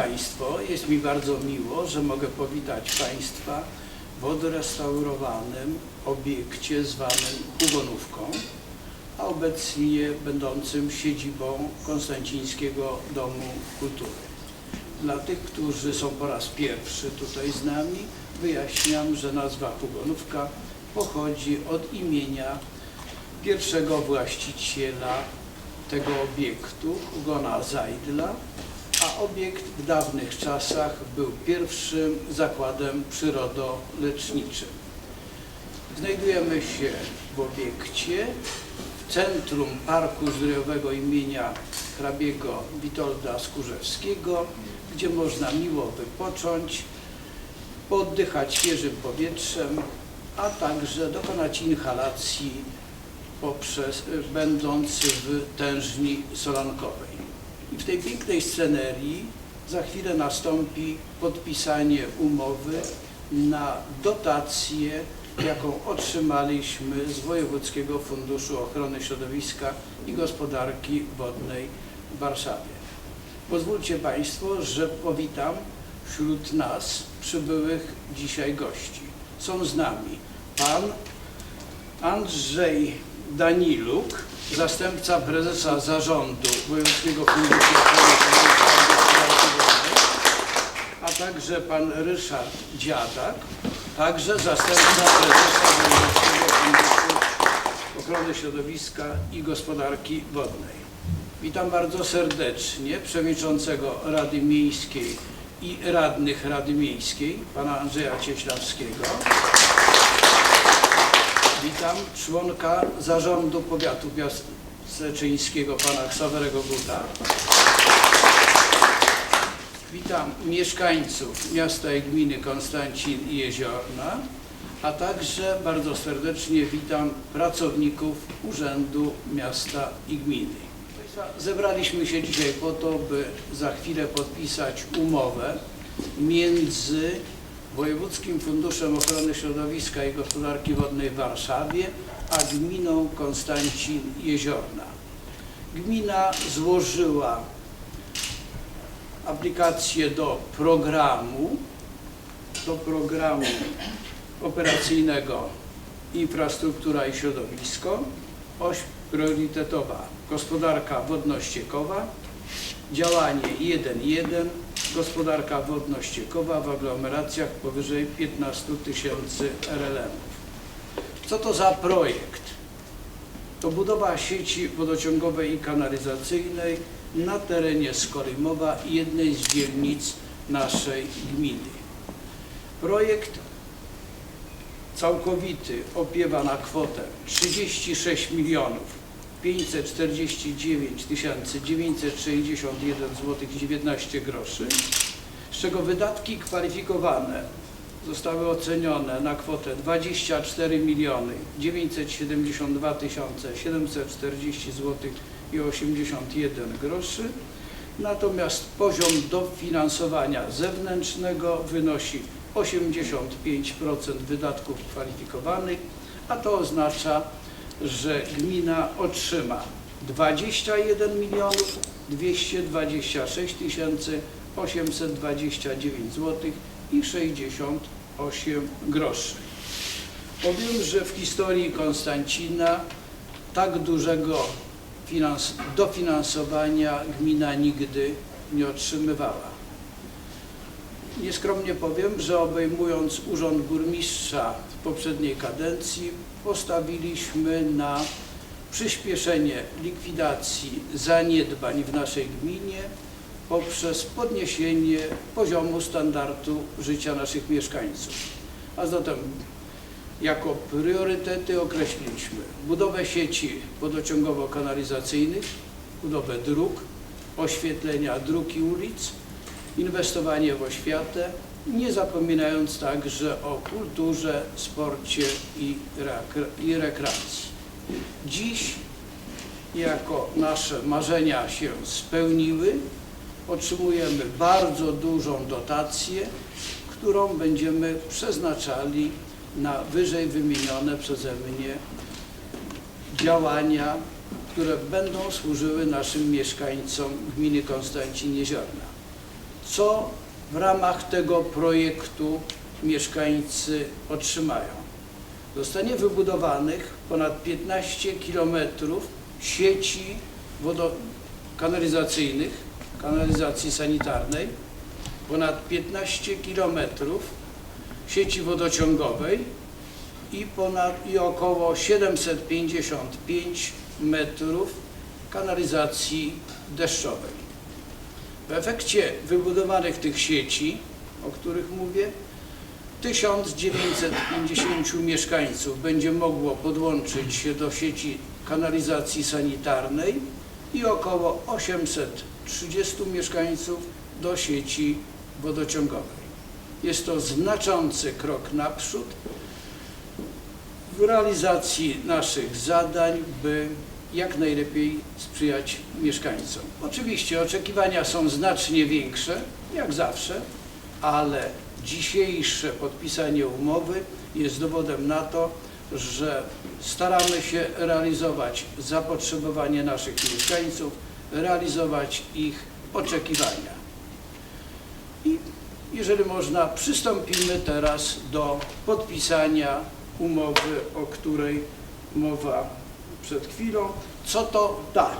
Państwo, jest mi bardzo miło, że mogę powitać Państwa w odrestaurowanym obiekcie zwanym Hugonówką, a obecnie będącym siedzibą Konstancińskiego Domu Kultury. Dla tych, którzy są po raz pierwszy tutaj z nami, wyjaśniam, że nazwa Hugonówka pochodzi od imienia pierwszego właściciela tego obiektu, Hugona Zajdla, a obiekt w dawnych czasach był pierwszym zakładem przyrodoleczniczym. Znajdujemy się w obiekcie w centrum Parku Zdrojowego imienia hrabiego Witolda Skórzewskiego, gdzie można miło wypocząć, oddychać świeżym powietrzem, a także dokonać inhalacji poprzez, będąc w tężni solankowej. I w tej pięknej scenerii za chwilę nastąpi podpisanie umowy na dotację, jaką otrzymaliśmy z Wojewódzkiego Funduszu Ochrony Środowiska i Gospodarki Wodnej w Warszawie. Pozwólcie Państwo, że powitam wśród nas przybyłych dzisiaj gości. Są z nami Pan Andrzej Daniluk, zastępca prezesa zarządu Wojewódzkiego Funduszu a także pan Ryszard Dziadak, także zastępca prezesa Wojewódzkiego Funduszu Ochrony Środowiska i Gospodarki Wodnej. Witam bardzo serdecznie przewodniczącego Rady Miejskiej i radnych Rady Miejskiej, pana Andrzeja Cieślawskiego. Witam członka zarządu powiatu piaseczyńskiego, pana Ksawerego Guta. Witam mieszkańców miasta i gminy Konstancin i Jeziorna, a także bardzo serdecznie witam pracowników Urzędu Miasta i Gminy. Zebraliśmy się dzisiaj po to, by za chwilę podpisać umowę między Wojewódzkim Funduszem Ochrony Środowiska i Gospodarki Wodnej w Warszawie, a gminą Konstancin Jeziorna. Gmina złożyła aplikację do programu, do programu operacyjnego Infrastruktura i Środowisko, oś priorytetowa gospodarka wodno-ściekowa, działanie 1.1, gospodarka wodno-ściekowa w aglomeracjach powyżej 15 tysięcy RLM-ów. Co to za projekt? To budowa sieci wodociągowej i kanalizacyjnej na terenie Skorymowa, jednej z dzielnic naszej gminy. Projekt całkowity opiewa na kwotę 36 milionów 549 961 zł 19 groszy, z czego wydatki kwalifikowane zostały ocenione na kwotę 24 miliony 972 740 zł i 81 groszy. Natomiast poziom dofinansowania zewnętrznego wynosi 85% wydatków kwalifikowanych, a to oznacza, że gmina otrzyma 21 milionów 226 tysięcy 829 zł i 68 groszy. Powiem, że w historii Konstancina tak dużego finans, dofinansowania gmina nigdy nie otrzymywała. Nieskromnie powiem, że obejmując urząd burmistrza poprzedniej kadencji, postawiliśmy na przyspieszenie likwidacji zaniedbań w naszej gminie poprzez podniesienie poziomu standardu życia naszych mieszkańców. A zatem jako priorytety określiliśmy budowę sieci wodociągowo-kanalizacyjnych, budowę dróg, oświetlenia dróg i ulic, inwestowanie w oświatę, nie zapominając także o kulturze, sporcie i, i rekreacji. Dziś, jako nasze marzenia się spełniły, otrzymujemy bardzo dużą dotację, którą będziemy przeznaczali na wyżej wymienione przeze mnie działania, które będą służyły naszym mieszkańcom gminy Konstancin Jeziorna. Co w ramach tego projektu mieszkańcy otrzymają? Zostanie wybudowanych ponad 15 kilometrów sieci kanalizacyjnych, kanalizacji sanitarnej, ponad 15 kilometrów sieci wodociągowej i, ponad, i około 755 metrów kanalizacji deszczowej. W efekcie wybudowanych tych sieci, o których mówię, 1950 mieszkańców będzie mogło podłączyć się do sieci kanalizacji sanitarnej i około 830 mieszkańców do sieci wodociągowej. Jest to znaczący krok naprzód w realizacji naszych zadań, by jak najlepiej sprzyjać mieszkańcom. Oczywiście oczekiwania są znacznie większe, jak zawsze, ale dzisiejsze podpisanie umowy jest dowodem na to, że staramy się realizować zapotrzebowanie naszych mieszkańców, realizować ich oczekiwania. I jeżeli można, przystąpimy teraz do podpisania umowy, o której mowa przed chwilą. Co to da?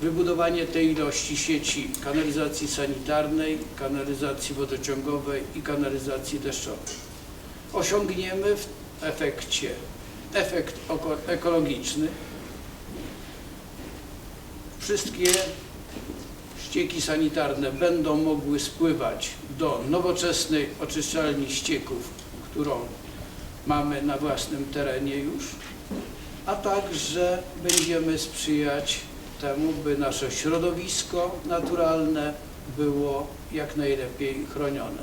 Wybudowanie tej ilości sieci kanalizacji sanitarnej, kanalizacji wodociągowej i kanalizacji deszczowej. Osiągniemy w efekcie efekt ekologiczny. Wszystkie ścieki sanitarne będą mogły spływać do nowoczesnej oczyszczalni ścieków, którą mamy na własnym terenie już, a także będziemy sprzyjać temu, by nasze środowisko naturalne było jak najlepiej chronione.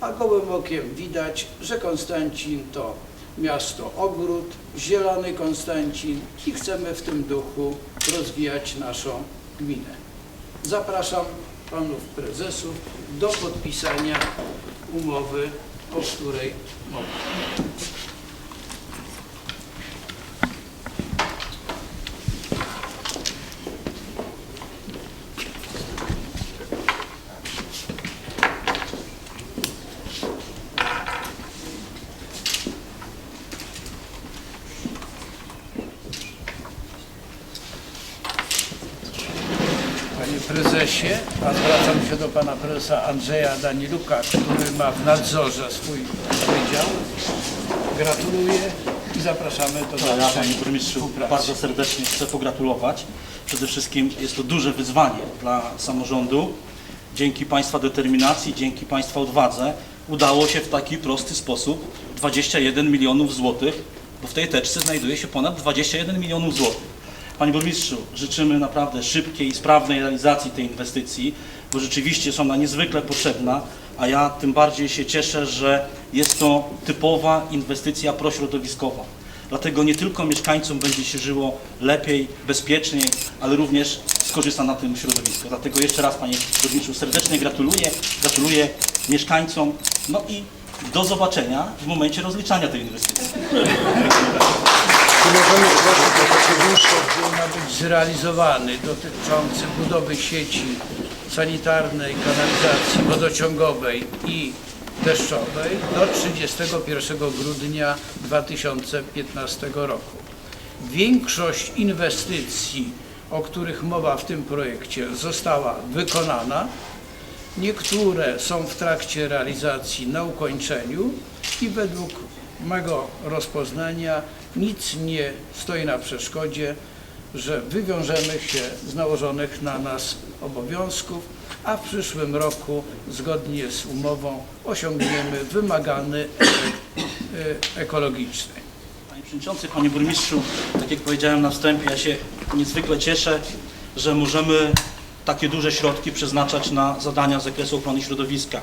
A gołym okiem widać, że Konstancin to miasto ogród, zielony Konstancin i chcemy w tym duchu rozwijać naszą gminę. Zapraszam panów prezesów do podpisania umowy, o której. Panie prezesie, a zwracam się do pana prezesa Andrzeja Daniluka, który ma w nadzorze swój wydział. Gratuluję i zapraszamy do Ja dalszej Panie Burmistrzu bardzo serdecznie chcę pogratulować. Przede wszystkim jest to duże wyzwanie dla samorządu. Dzięki Państwa determinacji, dzięki Państwa odwadze udało się w taki prosty sposób 21 milionów złotych, bo w tej teczce znajduje się ponad 21 milionów złotych. Panie Burmistrzu, życzymy naprawdę szybkiej i sprawnej realizacji tej inwestycji, bo rzeczywiście jest ona niezwykle potrzebna, a ja tym bardziej się cieszę, że jest to typowa inwestycja prośrodowiskowa. Dlatego nie tylko mieszkańcom będzie się żyło lepiej, bezpieczniej, ale również skorzysta na tym środowisko. Dlatego jeszcze raz Panie Burmistrzu serdecznie gratuluję, gratuluję mieszkańcom, no i do zobaczenia w momencie rozliczania tej inwestycji. Możemy prosić o takie dłuższe Który ma być zrealizowany dotyczący budowy sieci sanitarnej, kanalizacji wodociągowej i deszczowej do 31 grudnia 2015 roku. Większość inwestycji, o których mowa w tym projekcie, została wykonana. Niektóre są w trakcie realizacji na ukończeniu i według mego rozpoznania nic nie stoi na przeszkodzie, że wywiążemy się z nałożonych na nas obowiązków, a w przyszłym roku zgodnie z umową osiągniemy wymagany efekt ekologiczny. Panie Przewodniczący, Panie Burmistrzu, tak jak powiedziałem na wstępie, ja się niezwykle cieszę, że możemy takie duże środki przeznaczać na zadania z zakresu ochrony środowiska.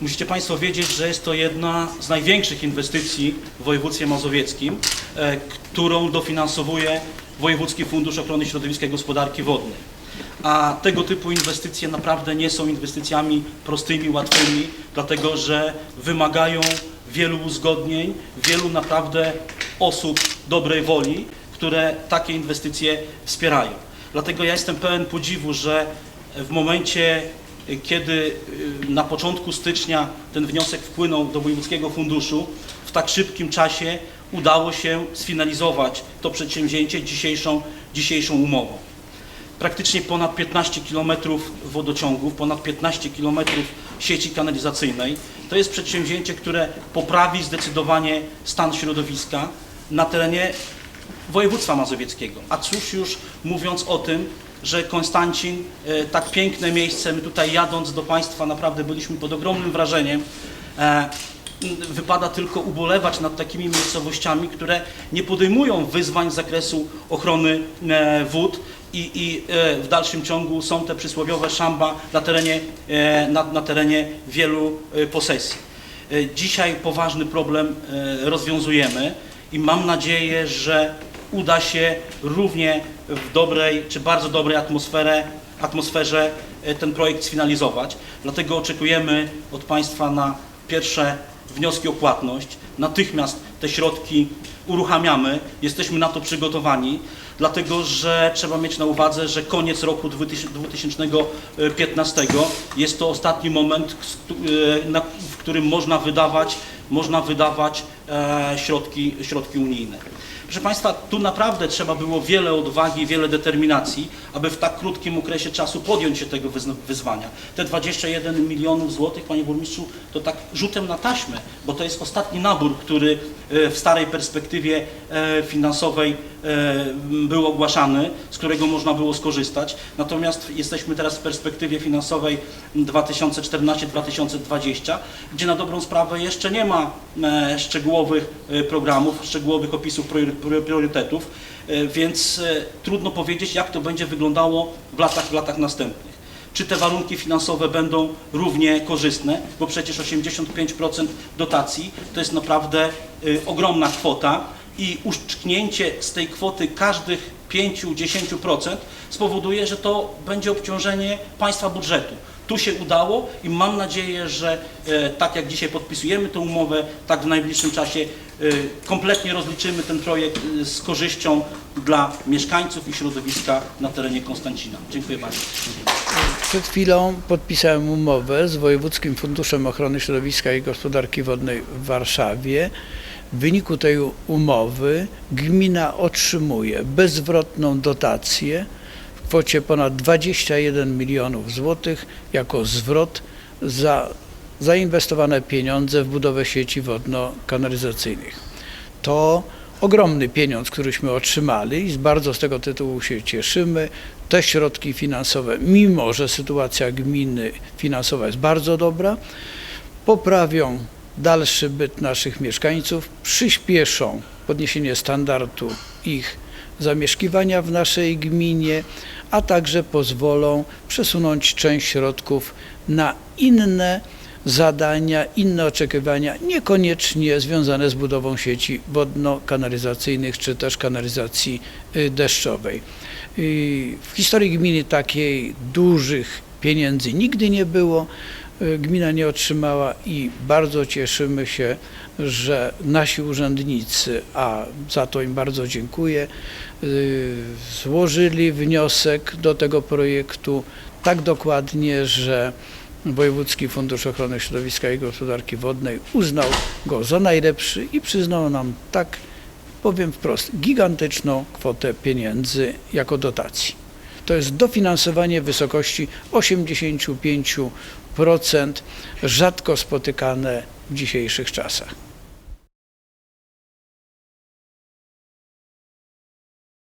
Musicie Państwo wiedzieć, że jest to jedna z największych inwestycji w województwie mazowieckim, e, którą dofinansowuje Wojewódzki Fundusz Ochrony Środowiska i Gospodarki Wodnej. A tego typu inwestycje naprawdę nie są inwestycjami prostymi, łatwymi, dlatego że wymagają wielu uzgodnień, wielu naprawdę osób dobrej woli, które takie inwestycje wspierają. Dlatego ja jestem pełen podziwu, że w momencie, kiedy y, na początku stycznia ten wniosek wpłynął do Wojewódzkiego Funduszu, w tak szybkim czasie udało się sfinalizować to przedsięwzięcie dzisiejszą, dzisiejszą umową praktycznie ponad 15 km wodociągów, ponad 15 km sieci kanalizacyjnej. To jest przedsięwzięcie, które poprawi zdecydowanie stan środowiska na terenie województwa mazowieckiego. A cóż już mówiąc o tym, że Konstancin, e, tak piękne miejsce, my tutaj jadąc do Państwa naprawdę byliśmy pod ogromnym wrażeniem. Wypada tylko ubolewać nad takimi miejscowościami, które nie podejmują wyzwań z zakresu ochrony e, wód i, i e, w dalszym ciągu są te przysłowiowe szamba na terenie, e, na, na terenie wielu posesji. Dzisiaj poważny problem rozwiązujemy i mam nadzieję, że uda się równie w dobrej czy bardzo dobrej atmosferze, atmosferze ten projekt sfinalizować. Dlatego oczekujemy od Państwa na pierwsze wnioski o płatność. Natychmiast te środki uruchamiamy, jesteśmy na to przygotowani, dlatego że trzeba mieć na uwadze, że koniec roku 2015 jest to ostatni moment, e, w którym można wydawać, można wydawać e, środki, środki unijne. Proszę Państwa, tu naprawdę trzeba było wiele odwagi, wiele determinacji, aby w tak krótkim okresie czasu podjąć się tego wyzwania. Te 21 milionów złotych, Panie Burmistrzu, to tak rzutem na taśmę, bo to jest ostatni nabór, który e, w starej perspektywie e, finansowej e, był ogłaszany, z którego można było skorzystać. Natomiast jesteśmy teraz w perspektywie finansowej 2014-2020, gdzie na dobrą sprawę jeszcze nie ma szczegółowych programów, szczegółowych opisów priory- priory- priorytetów, e, więc e, trudno powiedzieć, jak to będzie wyglądało w latach, w latach następnych. Czy te warunki finansowe będą równie korzystne, bo przecież 85% dotacji to jest naprawdę y, ogromna kwota i uszczknięcie z tej kwoty każdych 5-10% spowoduje, że to będzie obciążenie państwa budżetu. Tu się udało i mam nadzieję, że e, tak jak dzisiaj podpisujemy tę umowę, tak w najbliższym czasie e, kompletnie rozliczymy ten projekt e, z korzyścią dla mieszkańców i środowiska na terenie Konstancina. Dziękuję bardzo. Przed chwilą podpisałem umowę z Wojewódzkim Funduszem Ochrony Środowiska i Gospodarki Wodnej w Warszawie. W wyniku tej umowy gmina otrzymuje bezzwrotną dotację kwocie ponad 21 milionów złotych jako zwrot za zainwestowane pieniądze w budowę sieci wodno-kanalizacyjnych. To ogromny pieniądz, któryśmy otrzymali i bardzo z tego tytułu się cieszymy. Te środki finansowe, mimo że sytuacja gminy finansowa jest bardzo dobra, poprawią dalszy byt naszych mieszkańców, przyspieszą podniesienie standardu ich zamieszkiwania w naszej gminie, a także pozwolą przesunąć część środków na inne zadania, inne oczekiwania, niekoniecznie związane z budową sieci wodno-kanalizacyjnych czy też kanalizacji y, deszczowej. W historii gminy takiej dużych pieniędzy nigdy nie było. Y, Gmina nie otrzymała i bardzo cieszymy się, że nasi urzędnicy, a za to im bardzo dziękuję, y, złożyli wniosek do tego projektu tak dokładnie, że Wojewódzki Fundusz Ochrony Środowiska i Gospodarki Wodnej uznał go za najlepszy i przyznał nam tak, powiem wprost, gigantyczną kwotę pieniędzy jako dotacji. To jest dofinansowanie w wysokości 85%, rzadko spotykane w dzisiejszych czasach.